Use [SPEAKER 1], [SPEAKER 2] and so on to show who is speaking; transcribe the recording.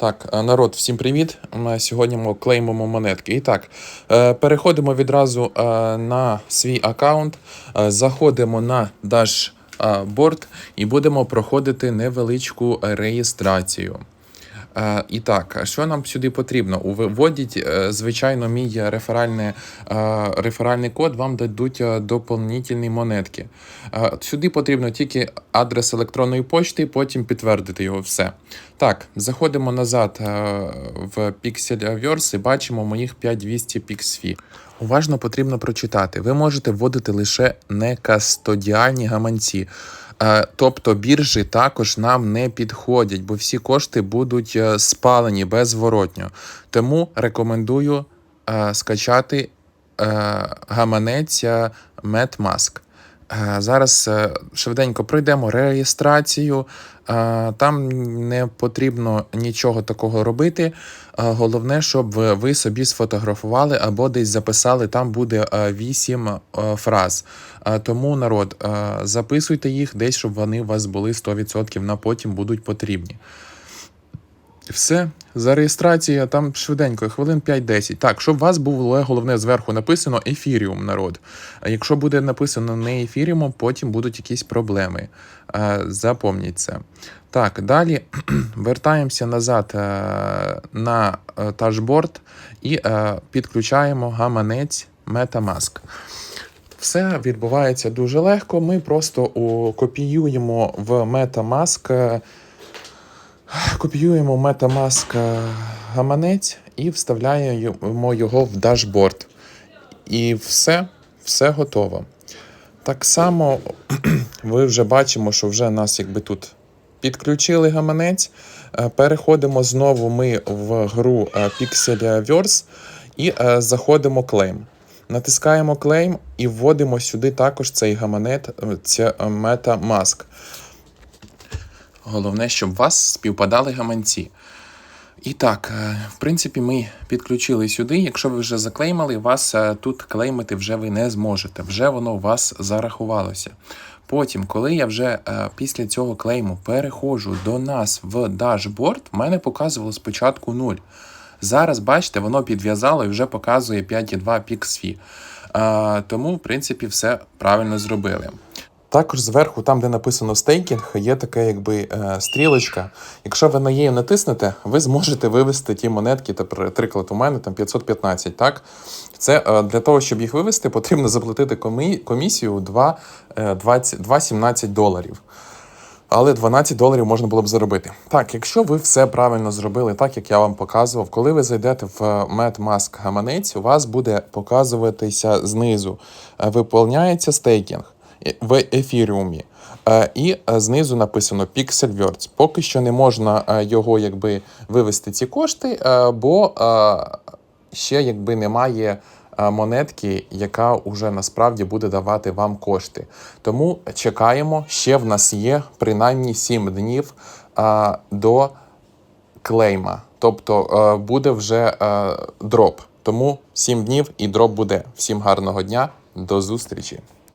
[SPEAKER 1] Так, е, народ, всім привіт. Сьогодні ми клеймимо монетки. І так, е, переходимо відразу е, на свій аккаунт, заходимо на Dashboard і будемо проходити невеличку реєстрацію. Е, І так, що нам сюди потрібно? Вводіть, е, звичайно, мій реферальний, е, реферальний код, вам дадуть доповнительні монетки. Сюди потрібно тільки адрес електронної почти, потім підтвердити його все. Так, заходимо назад в Pixelverse і бачимо моїх 5200 PixFi. Уважно потрібно прочитати. Ви можете вводити лише некастодіальні гаманці. Е, Тобто біржі також нам не підходять, бо всі кошти будуть е, спалені беззворотньо. Тому рекомендую е, скачати гаманець MetaMask. Е, Зараз е, швиденько пройдемо реєстрацію. Е, Там не потрібно нічого такого робити. Е, Головне, щоб ви- собі сфотографували або десь записали. Там буде 8 фраз. Е, Тому народ, е, записуйте їх десь, щоб вони у вас були 100% на потім будуть потрібні. Все, за реєстрація там швиденько, хвилин 5-10. Так, щоб у вас було головне зверху написано ефіріум, народ. Якщо буде написано не ефіріумом, потім будуть якісь проблеми. Е, Запомніть це. Так, далі вертаємося назад е, на е, дашборд і е, підключаємо гаманець MetaMask. Все відбувається дуже легко. Ми просто копіюємо в MetaMask е, Копіюємо MetaMask гаманець і вставляємо його в дашборд. І все, все готово. Так само ви вже бачимо, що вже нас якби тут підключили гаманець. Е, Переходимо знову ми в гру е, Pixelverse і е, заходимо клейм. Натискаємо клейм і вводимо сюди також цей гаманет, це MetaMask. Головне, щоб у вас співпадали гаманці. І так, е, в принципі, ми підключили сюди. Якщо ви вже заклеймали, вас е, тут клеймити вже ви не зможете. Вже воно у вас зарахувалося. Потім, коли я вже е, після цього клейму переходжу до нас в дашборд, в мене показувало спочатку 0. Зараз, бачите, воно підв'язало і вже показує 5,2 PixFi. Е, Тому, в принципі, все правильно зробили. Також зверху, там, де написано стейкінг, є така якби е, стрілочка. Якщо ви на неї натиснете, ви зможете вивести ті монетки, наприклад, у мене там 515, так? Це е, для того, щоб їх вивести, потрібно заплатити комісію 2, е, 20 2,17 доларів. Але 12 доларів можна було б заробити. Так, якщо ви все правильно зробили, так як я вам показував, коли ви зайдете в MetaMask гаманець, у вас буде показуватися знизу. Виповняється стейкінг в ефіріумі. Е, І е, знизу написано Pixelverse. Поки що не можна е, його якби вивести ці кошти, бо ще якби немає монетки, яка уже насправді буде давати вам кошти. Тому чекаємо, ще в нас є принаймні 7 днів е, до клейма. Тобто е, буде вже е, дроп. Тому 7 днів і дроп буде. Всім гарного дня, до зустрічі!